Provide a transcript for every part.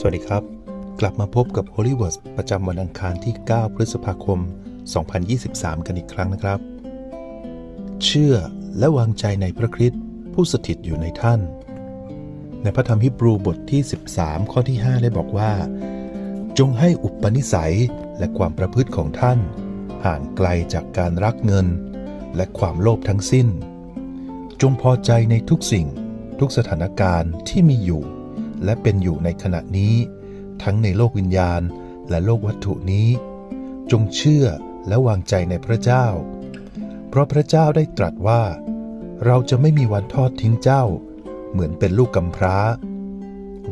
สวัสดีครับ กลับมาพบกับ Holy Words ประจำวันอังคารที่ 9 พฤษภาคม 2023 กันอีกครั้งนะครับ เชื่อและวางใจในพระคริสต์ผู้สถิตอยู่ในท่าน ในพระธรรมฮิบรูบทที่ 13 ข้อที่ 5 ได้บอกว่า จงให้อุปนิสัยและความประพฤติของท่าน ห่างไกลจากการรักเงิน และความโลภทั้งสิ้น จงพอใจในทุกสิ่งทุกสถานการณ์ที่มีอยู่ และเป็นอยู่ในขณะนี้ ทั้งในโลกวิญญาณและโลกวัตถุนี้ จงเชื่อและวางใจในพระเจ้า เพราะพระเจ้าได้ตรัสว่า เราจะไม่มีวันทอดทิ้งเจ้า เหมือนเป็นลูกกำพร้า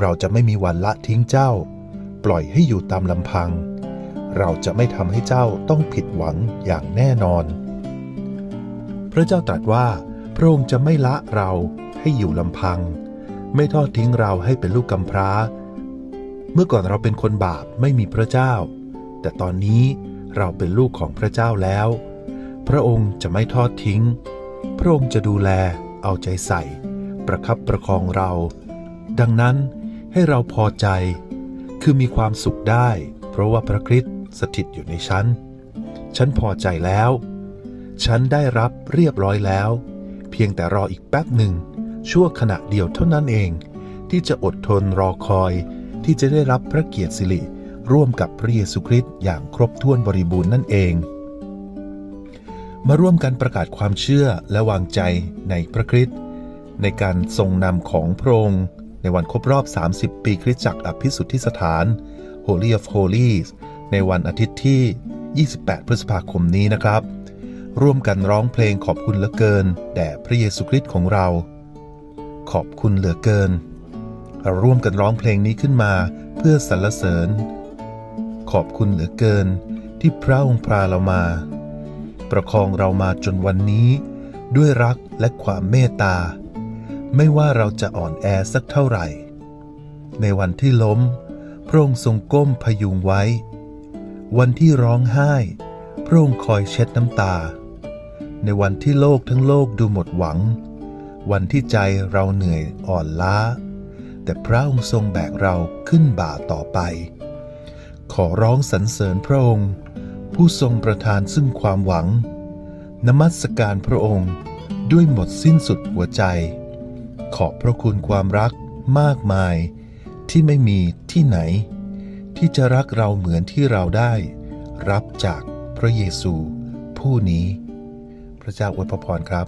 เราจะไม่มีวันละทิ้งเจ้า ปล่อยให้อยู่ตามลำพัง เราจะไม่ทำให้เจ้าต้องผิดหวังอย่างแน่นอน พระเจ้าตรัสว่า พระองค์จะไม่ละเราให้อยู่ลำพัง ไม่ทอดทิ้งเราให้เป็นลูกกำพร้า เมื่อก่อนเราเป็นคนบาปไม่มีพระเจ้า แต่ตอนนี้เราเป็นลูกของพระเจ้าแล้ว พระองค์จะไม่ทอดทิ้ง พระองค์จะดูแลเอาใจใส่ ประคับประคองเรา ดังนั้นให้เราพอใจ คือมีความสุขได้ เพราะว่าพระคริสต์สถิตอยู่ในฉัน ฉันพอใจแล้ว ฉันได้รับเรียบร้อยแล้ว เพียงแต่รออีกแป๊บหนึ่ง ชั่วขณะเดียวเท่านั้นเอง ที่จะอดทนรอคอย ที่จะได้รับพระเกียรติสิริร่วมกับพระเยซูคริสต์อย่างครบถ้วนบริบูรณ์นั่นเอง มาร่วมกันประกาศความเชื่อและวางใจในพระคริสต์ในการทรงนำของพระองค์ในวันครบรอบ 30 ปีคริสตจักรอภิสุทธิสถาน Holy of Holies ในวันอาทิตย์ที่ 28 พฤษภาคมนี้นะครับ ร่วมกันร้องเพลงขอบคุณเหลือเกิน แด่พระเยซูคริสต์ของเรา ขอบคุณเหลือเกิน เราร่วมกันร้องเพลงนี้ขึ้นมาเพื่อสรรเสริญ ขอบคุณเหลือเกินที่พระองค์พาเรามา ประคองเรามาจนวันนี้ ด้วยรักและความเมตตา ไม่ว่าเราจะอ่อนแอสักเท่าไหร่ ในวันที่ล้ม พระองค์ทรงก้มพยุงไว้ วันที่ร้องไห้ พระองค์คอยเช็ดน้ำตา ในวันที่โลกทั้งโลกดูหมดหวัง วันที่ใจเราเหนื่อยอ่อนล้า แต่พระองค์ทรงแบกเราขึ้นบ่าต่อไป ขอร้องสรรเสริญพระองค์ ผู้ทรงประทานซึ่งความหวัง นมัสการพระองค์ด้วยหมดสิ้นสุดหัวใจ ขอบพระคุณความรักมากมายที่ไม่มีที่ไหน ที่จะรักเราเหมือนที่เราได้ รับจากพระเยซูผู้นี้ พระเจ้าอวยพรครับ